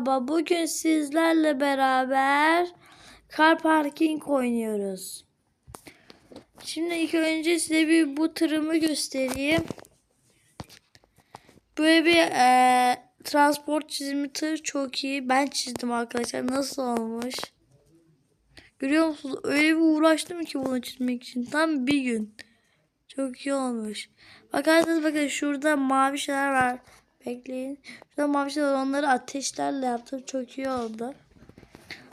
merhaba. Bugün sizlerle beraber car parking oynuyoruz. Şimdi ilk önce size bir bu tırımı göstereyim. Böyle bir e, transport çizimi tır çok iyi. Ben çizdim arkadaşlar. Nasıl olmuş? Görüyor musunuz? Öyle bir uğraştım ki bunu çizmek için. Tam bir gün. Çok iyi olmuş. Bakarsanız bakın şurada mavi şeyler var. Bekleyin. Şurada mavi şeyler. Onları ateşlerle yaptım. Çok iyi oldu.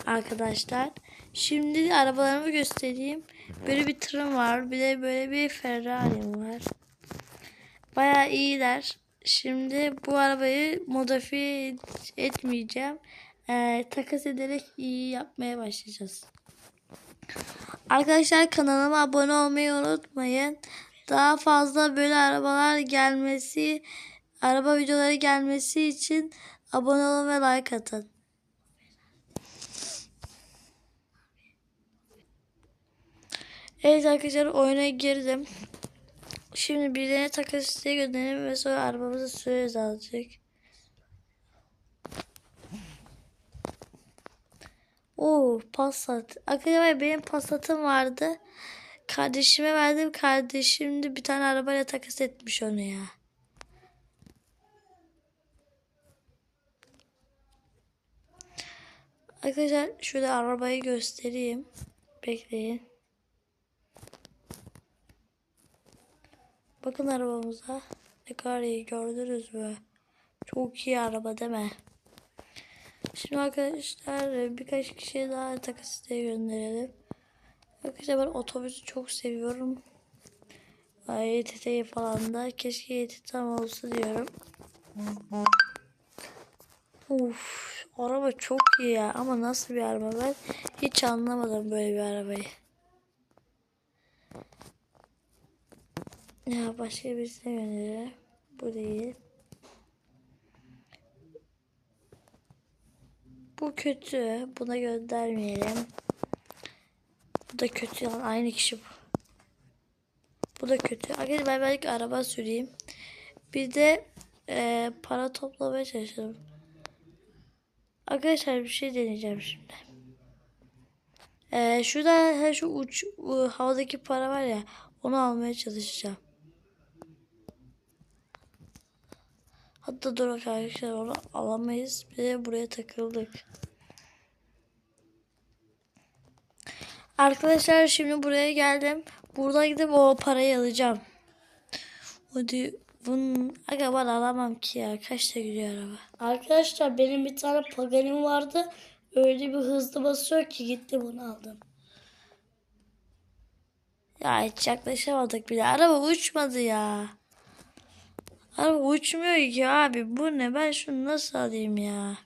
Arkadaşlar. Şimdi arabalarımı göstereyim. Böyle bir tırım var. Bir de böyle bir Ferrari'm var. Baya iyiler. Şimdi bu arabayı modifiye et- etmeyeceğim. Ee, takas ederek iyi yapmaya başlayacağız. Arkadaşlar kanalıma abone olmayı unutmayın. Daha fazla böyle arabalar gelmesi, araba videoları gelmesi için abone olun ve like atın. Evet arkadaşlar oyuna girdim. Şimdi birilerine takas isteği gönderelim ve sonra arabamızı süreriz azıcık. Oo Passat. Arkadaşlar benim Passat'ım vardı. Kardeşime verdim. Kardeşim de bir tane arabayla takas etmiş onu ya. Arkadaşlar şöyle arabayı göstereyim. Bekleyin. Bakın arabamıza. Ne kadar iyi gördünüz mü? Çok iyi araba değil mi? Şimdi arkadaşlar birkaç kişiye daha takas isteği gönderelim. Arkadaşlar ben otobüsü çok seviyorum. YTT'yi falan da. Keşke YTT'm olsa diyorum. Uf, araba çok iyi ya. Ama nasıl bir araba ben hiç anlamadım böyle bir arabayı. Ya başka birisine gönderelim. Bu değil. Bu kötü. Buna göndermeyelim. Bu da kötü. Yani aynı kişi bu. Bu da kötü. Arkadaşlar ben belki araba süreyim. Bir de e, para toplamaya çalışalım. Arkadaşlar bir şey deneyeceğim şimdi. E, şurada ha, şu uç u- havadaki para var ya onu almaya çalışacağım. Hatta dur arkadaşlar onu alamayız. Bir de buraya takıldık. Arkadaşlar şimdi buraya geldim. Burada gidip o parayı alacağım. Hadi bunun aga ben alamam ki ya. Kaçta gidiyor araba? Arkadaşlar benim bir tane Paganim vardı. Öyle bir hızlı basıyor ki gittim onu aldım. Ya hiç yaklaşamadık bile. Araba uçmadı ya. Araba uçmuyor ki abi. Bu ne? Ben şunu nasıl alayım ya?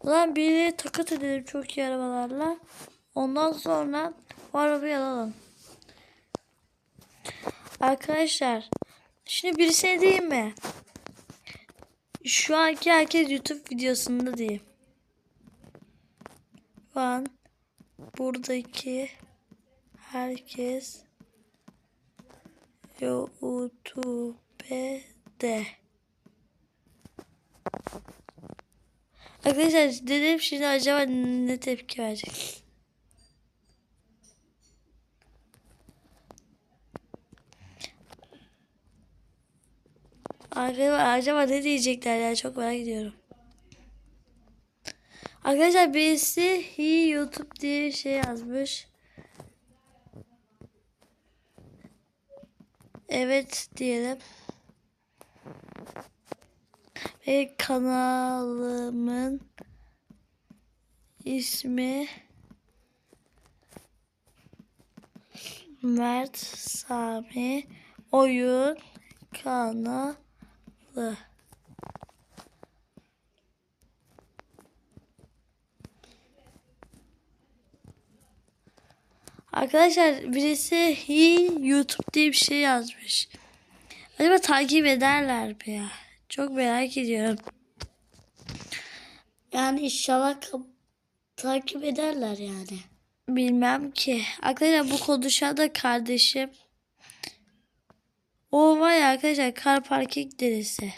Ulan biri takat edelim çok iyi arabalarla. Ondan sonra o arabayı alalım. Arkadaşlar. Şimdi birisine diyeyim mi? Şu anki herkes YouTube videosunda diyeyim. Şu an buradaki herkes YouTube'de. Arkadaşlar dedim şimdi acaba ne tepki verecek? Acaba, acaba ne diyecekler ya çok merak ediyorum. Arkadaşlar birisi iyi YouTube diye şey yazmış. Evet diyelim. Ve kanalımın ismi Mert Sami Oyun Kanalı. Arkadaşlar birisi iyi YouTube diye bir şey yazmış. Acaba takip ederler mi ya? Çok merak ediyorum. Yani inşallah takip ederler yani. Bilmem ki. Arkadaşlar bu konuşan da kardeşim. O var ya arkadaşlar kar parking derisi.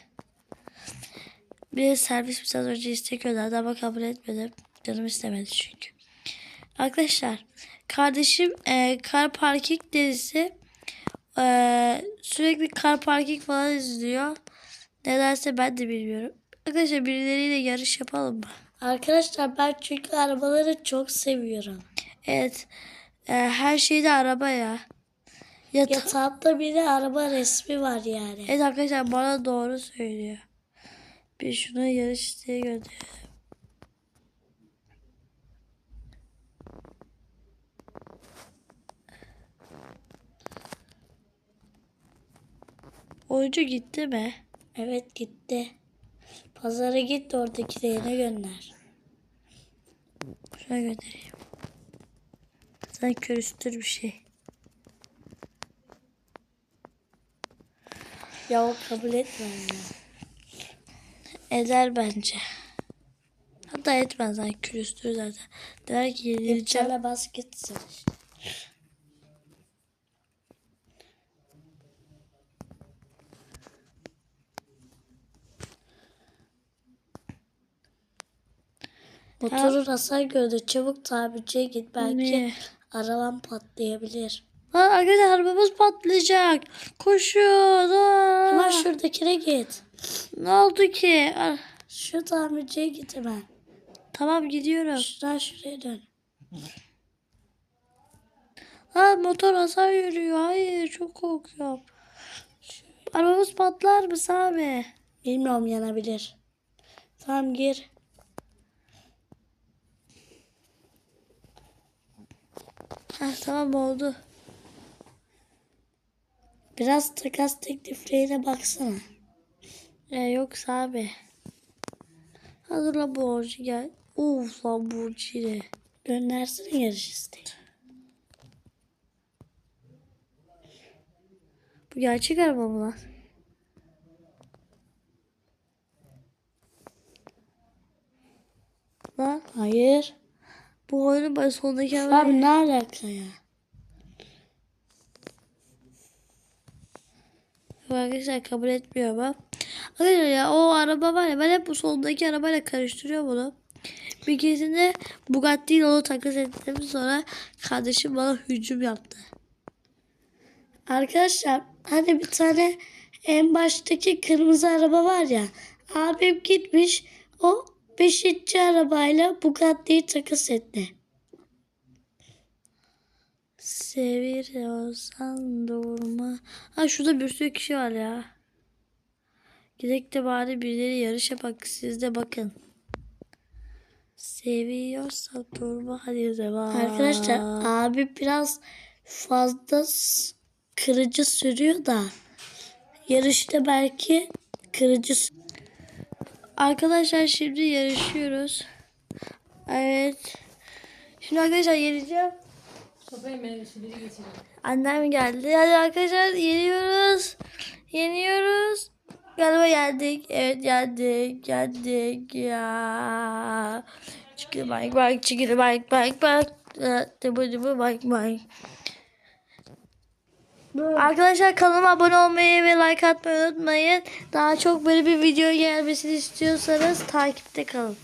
Bir de servis biraz önce istek gönderdi ama kabul etmedim. Canım istemedi çünkü. Arkadaşlar kardeşim e, kar parking dizisi e, sürekli kar parking falan izliyor. Nedense ben de bilmiyorum. Arkadaşlar birileriyle yarış yapalım mı? Arkadaşlar ben çünkü arabaları çok seviyorum. Evet. E, her şeyde araba ya. Yata- Yatağımda bir de araba resmi var yani. evet arkadaşlar bana doğru söylüyor. Bir şuna yarış isteği gönderelim. Oyuncu gitti mi? Evet gitti. Pazara git oradakilerine gönder. Şuna göndereyim. Sen körüstür bir şey. Ya o kabul etmez ya. Eder bence. Hatta etmez zaten körüstür zaten. Der ki yedireceğim. İptale bas gitsin işte. Motorun hasar gördü. Çabuk tamirciye git. Belki Ne? araban patlayabilir. Ha, arkadaşlar arabamız patlayacak. Koşun. Aa! Hemen şuradakine git. Ne oldu ki? Ah, Şu tamirciye git hemen. Tamam gidiyorum. Şuradan şuraya dön. Ha motor hasar görüyor. Hayır çok korkuyorum. Arabamız patlar mı Sami? Bilmiyorum yanabilir. Tamam gir. Ha, tamam oldu. Biraz takas tekliflerine baksana. Ya yok Sami. Hadi la borcu gel. Uf lan borcu yine. Göndersene yarış isteği. Bu gerçek araba mı lan? Lan Hayır. bu oyunun sonundaki araba. Abi ne alaka ya? Arkadaşlar kabul etmiyor ama. Arkadaşlar ya o araba var ya ben hep bu soldaki arabayla karıştırıyorum bunu. Bir keresinde Bugatti onu takas ettim sonra kardeşim bana hücum yaptı. Arkadaşlar hani bir tane en baştaki kırmızı araba var ya. Abim gitmiş o beşinci arabayla Bugatti'yi takas etti. Seviyorsan durma. Ha şurada bir sürü kişi var ya. Gidelim de bari birileri yarışa bak siz de bakın. Seviyorsan durma hadi devam. Arkadaşlar abi biraz fazla kırıcı sürüyor da yarışta belki kırıcı Arkadaşlar şimdi yarışıyoruz. Evet. Şimdi arkadaşlar Annem geldi. Hadi arkadaşlar yeniyoruz. Yeniyoruz. Galiba yendik. Evet yendik. Yendik ya. Çıkır bak bak çıkır bak bak bak. Dıbı dıbı bak bak. Arkadaşlar kanalıma abone olmayı ve like atmayı unutmayın. Daha çok böyle bir video gelmesini istiyorsanız takipte kalın.